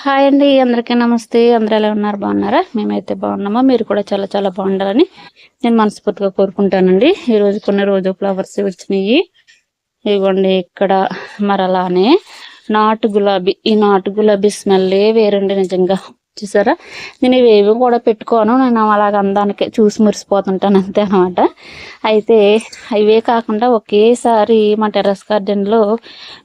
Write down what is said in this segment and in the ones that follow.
Hi అండి అందరికీ నమస్తే. అందరూ ఎలా ఉన్నారు? బాగున్నారా? మేమైతే బాగున్నామా. మీరు కూడా చాలా చాలా బాగుండాలని నేను మనస్ఫూర్తిగా కోరుకుంటానండి. ఈరోజు కొన్ని రోజు ఫ్లవర్స్ వచ్చినాయి. ఇదిగోండి ఇక్కడ మరి అలానే నాటు గులాబీ. ఈ నాటు గులాబీ స్మెల్లే వేరండి నిజంగా. చూసారా? నేను ఇవేవి కూడా పెట్టుకోను. నేను అలాగ అందానికి చూసి మురిసిపోతుంటాను అంతే అనమాట అయితే అవే కాకుండా ఒకేసారి మా టెర్రస్ గార్డెన్లో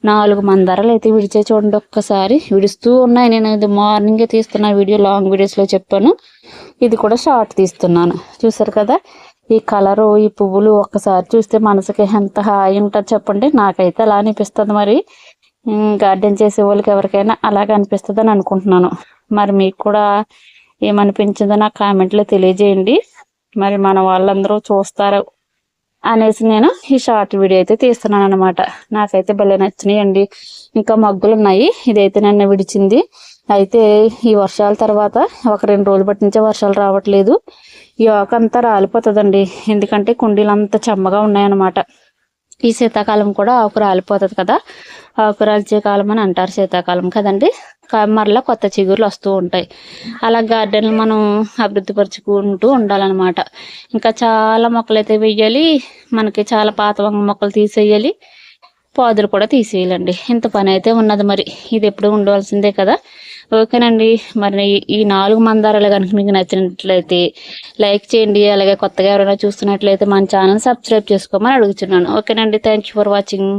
నాలుగు మందారాలు అయితే విడిచే చూడండి ఒక్కసారి. విడుస్తూ ఉన్నాయి. నేను ఇది మార్నింగే తీస్తున్న వీడియో లాంగ్ వీడియోస్లో చెప్పాను. ఇది కూడా షార్ట్ తీస్తున్నాను. చూసారు కదా? ఈ కలరు ఈ పువ్వులు ఒక్కసారి చూస్తే మనసుకి ఎంత హాయి ఉంటుంది చెప్పండి. నాకైతే అలా అనిపిస్తుంది మరి. గార్డెన్ చేసే వాళ్ళకి ఎవరికైనా అలాగే అనిపిస్తుంది అని అనుకుంటున్నాను. మరి మీకు కూడా ఏమనిపించిందో నాకు కామెంట్లో తెలియజేయండి. మరి మన వాళ్ళందరూ చూస్తారు అనేసి నేను ఈ షార్ట్ వీడియో అయితే తీస్తున్నాను అనమాట నాకైతే భలే నచ్చినాయండి. ఇంకా మగ్గులు ఉన్నాయి ఇదైతే నన్ను విడిచింది. అయితే ఈ వర్షాల తర్వాత ఒక రెండు రోజులు బట్టి నుంచే వర్షాలు రావట్లేదు. ఈ ఆకు అంతా రాలిపోతుందండి. ఎందుకంటే కుండీలు అంతా చెమ్మగా ఉన్నాయన్నమాట. ఈ శీతాకాలం కూడా ఆకు రాలిపోతుంది కదా. ఆకు రాల్చే కాలం అని అంటారు శీతాకాలం కదండి. మరలా కొత్త చిగుర్లు వస్తూ ఉంటాయి. అలా గార్డెన్లు మనం అభివృద్ధి పరుచుకుంటూ ఉండాలన్నమాట. ఇంకా చాలా మొక్కలు అయితే వెయ్యాలి. మనకి చాలా పాత వంగ మొక్కలు తీసేయాలి. పాదులు కూడా తీసేయాలండి. ఇంత పని అయితే ఉన్నది మరి. ఇది ఎప్పుడు ఉండవలసిందే కదా. ఓకేనండి. మరి ఈ నాలుగు మందారాలు కనుక మీకు నచ్చినట్లయితే లైక్ చేయండి. అలాగే కొత్తగా ఎవరైనా చూస్తున్నట్లయితే మన ఛానల్ సబ్స్క్రైబ్ చేసుకోమని అడుగుతున్నాను ఓకేనండి. Thank you for watching.